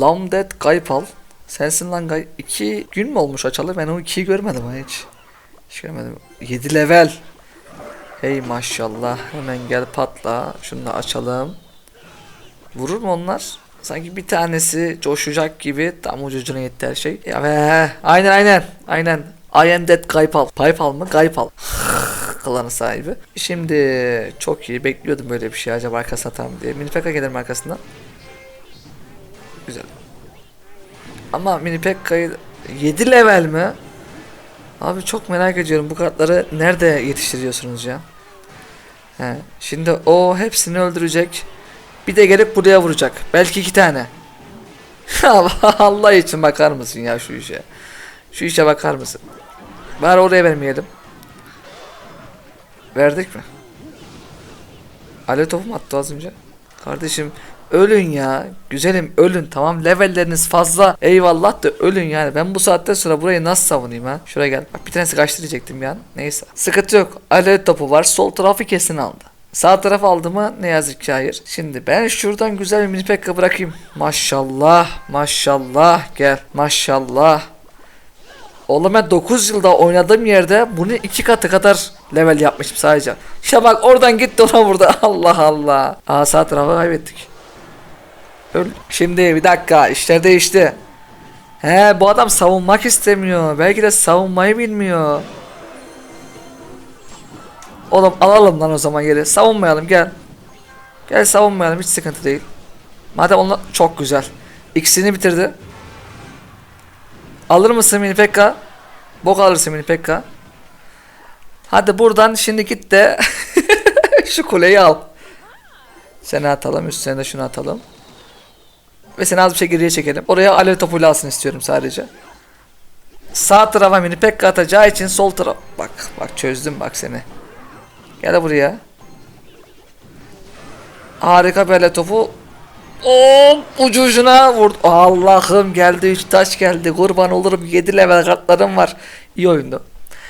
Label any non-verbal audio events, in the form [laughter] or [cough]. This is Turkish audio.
Lamdet Gaypal. Sensin lan Gay. 2 gün mü olmuş açalı? Ben o 2'yi görmedim ha hiç. Hiç görmedim. 7 level. Hey maşallah. Hemen gel patla. Şunu da açalım. Vurur mu onlar? Sanki bir tanesi coşacak gibi tam ucucuna yetti her şey. Ya be. Aynen aynen. Aynen. I am dead Gaypal. Paypal mı? Gaypal. [laughs] Klanı sahibi. Şimdi çok iyi. Bekliyordum böyle bir şey acaba arkasına tam diye. Minifeka gelir mi arkasından? Güzel. Ama Mini Pekka'yı 7 level mi? Abi çok merak ediyorum bu kartları nerede yetiştiriyorsunuz ya? He, şimdi o hepsini öldürecek. Bir de gelip buraya vuracak. Belki iki tane. [laughs] Allah için bakar mısın ya şu işe? Şu işe bakar mısın? Bari oraya vermeyelim. Verdik mi? Alev topu mu attı az önce? Kardeşim ölün ya. Güzelim ölün tamam levelleriniz fazla. Eyvallah da ölün yani. Ben bu saatten sonra burayı nasıl savunayım ha? Şuraya gel. Bak bir tanesi kaçtı diyecektim ya. Neyse. Sıkıntı yok. Alev topu var. Sol tarafı kesin aldı. Sağ taraf aldı mı? Ne yazık ki hayır. Şimdi ben şuradan güzel bir mini pekka bırakayım. Maşallah. Maşallah. Gel. Maşallah. Oğlum ben 9 yılda oynadığım yerde bunu iki katı kadar level yapmışım sadece. İşte bak oradan gitti [laughs] ona vurdu. Allah Allah. Aa sağ tarafı kaybettik. Şimdi bir dakika işler değişti. He bu adam savunmak istemiyor. Belki de savunmayı bilmiyor. Oğlum alalım lan o zaman geri. Savunmayalım gel. Gel savunmayalım hiç sıkıntı değil. Madem onlar çok güzel. İkisini bitirdi. Alır mısın mini pekka? Bok alırsın mini pekka. Hadi buradan şimdi git de [laughs] şu kuleyi al. Seni atalım üstüne de şunu atalım. Ve seni az bir şey geriye çekelim. Oraya alev topuyla alsın istiyorum sadece. Sağ tarafa mini pekka atacağı için sol taraf. Bak bak çözdüm bak seni. Gel buraya. Harika bir alev topu. Oo, ucu ucuna vurdu. Allah'ım geldi 3 taş geldi. Kurban olurum 7 level kartlarım var. İyi oyundu.